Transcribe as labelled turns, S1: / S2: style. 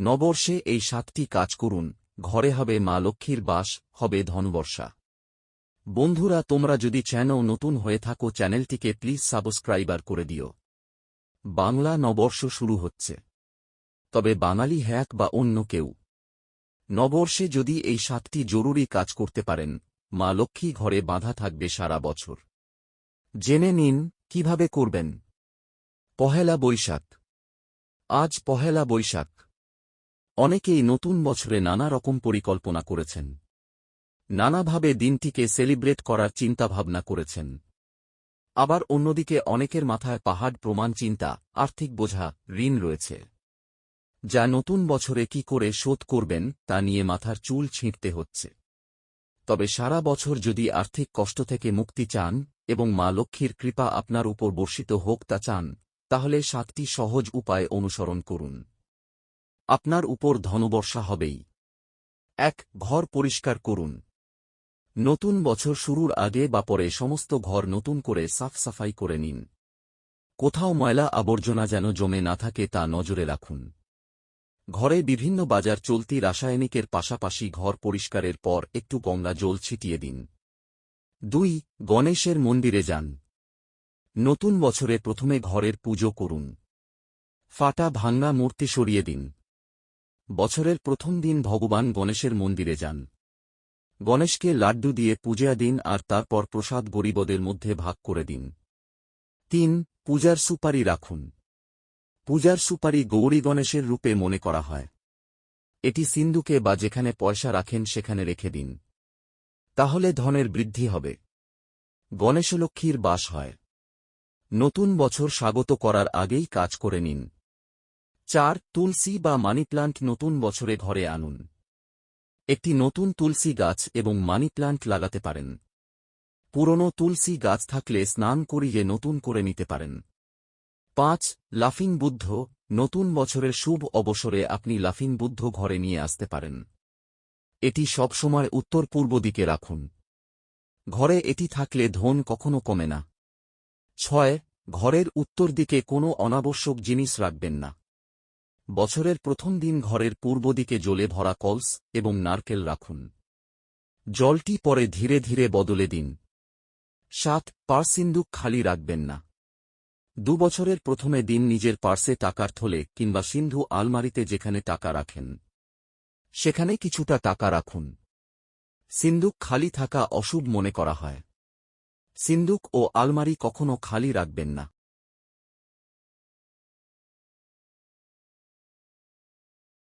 S1: নবর্ষে এই সাতটি কাজ করুন, ঘরে হবে মা লক্ষ্মীর বাস, হবে ধনবর্ষা। বন্ধুরা, তোমরা যদি চ্যানেল নতুন হয়ে থাকো, চ্যানেলটিকে প্লিজ সাবস্ক্রাইবার করে দিও। বাংলা নবর্ষ শুরু হচ্ছে। তবে বাঙালি হ্যাক বা অন্য কেউ। নবর্ষে যদি এই সাতটি জরুরি কাজ করতে পারেন, মা লক্ষ্মী ঘরে বাঁধা থাকবে সারা বছর। জেনে নিন, কীভাবে করবেন? পহেলা বৈশাখ। আজ পহেলা বৈশাখ। অনেকেই নতুন বছরে নানা রকম পরিকল্পনা করেছেন। নানাভাবে দিনটিকে সেলিব্রেট করার চিন্তাভাবনা করেছেন। আবার অন্যদিকে অনেকের মাথায় পাহাড় প্রমাণ চিন্তা, আর্থিক বোঝা, ঋণ রয়েছে। যা নতুন বছরে কি করে শোধ করবেন, তা নিয়ে মাথার চুল ছিঁড়তে হচ্ছে। তবে সারা বছর যদি আর্থিক কষ্ট থেকে মুক্তি চান, এবং মা লক্ষ্মীর কৃপা আপনার উপর বর্ষিত হোক তা চান, তাহলে সাতটি সহজ উপায় অনুসরণ করুন। আপনার উপর ধনবর্ষা হবেই। এক, ঘর পরিষ্কার করুন। নতুন বছর শুরুর আগে বা পরে সমস্ত ঘর নতুন করে সাফ সাফাই করে নিন। কোথাও ময়লা আবর্জনা যেন জমে না থাকে তা নজরে রাখুন। ঘরে বিভিন্ন বাজার চলতি রাসায়নিকের পাশাপাশি ঘর পরিষ্কারের পর একটু গঙ্গা জল ছিটিয়ে দিন। দুই, গণেশের মন্দিরে যান। নতুন বছরে প্রথমে ঘরের পুজো করুন। ফাটা ভাঙ্গা মূর্তি সরিয়ে দিন। বছরের প্রথম দিন ভগবান গণেশের মন্দিরে যান। গণেশকে লাড্ডু দিয়ে পূজা দিন আর তারপর প্রসাদ গরিবদের মধ্যে ভাগ করে দিন। তিন, পূজার সুপারি রাখুন। পূজার সুপারি গৌরী গণেশের রূপে মনে করা হয়। এটি সিন্ধুকে বা যেখানে পয়সা রাখেন সেখানে রেখে দিন। তাহলে ধনের বৃদ্ধি হবে। গণেশলক্ষ্মীর বাস হয়। নতুন বছর স্বাগত করার আগেই কাজ করে নিন। চার, তুলসী বা মানি প্লান্ট নতুন বছরে ঘরে আনুন। একটি নতুন তুলসী গাছ এবং মানি প্লান্ট লাগাতে পারেন। পুরনো তুলসী গাছ থাকলে স্নান করিয়ে নতুন করে নিতে পারেন। পাঁচ, লাফিং বুদ্ধ, নতুন বছরের শুভ অবসরে আপনি লাফিং বুদ্ধ ঘরে নিয়ে আসতে পারেন। এটি সবসময় উত্তর পূর্ব দিকে রাখুন। ঘরে এটি থাকলে ধন কখনো কমে না। ছয়, ঘরের উত্তর দিকে কোনো অনাবশ্যক জিনিস রাখবেন না। বছরের প্রথম দিন ঘরের পূর্ব দিকে জলে ভরা কলস এবং নারকেল রাখুন। জলটি পরে ধীরে ধীরে বদলে দিন। সাত, পার্সিন্দুক খালি রাখবেন না। দুবছরের প্রথমে দিন নিজের পার্সে টাকার থলে কিংবা সিন্ধু আলমারিতে যেখানে টাকা রাখেন, সেখানে কিছুটা টাকা রাখুন। সিন্দুক খালি থাকা অশুভ মনে করা হয়। সিন্দুক ও আলমারি কখনো খালি রাখবেন না।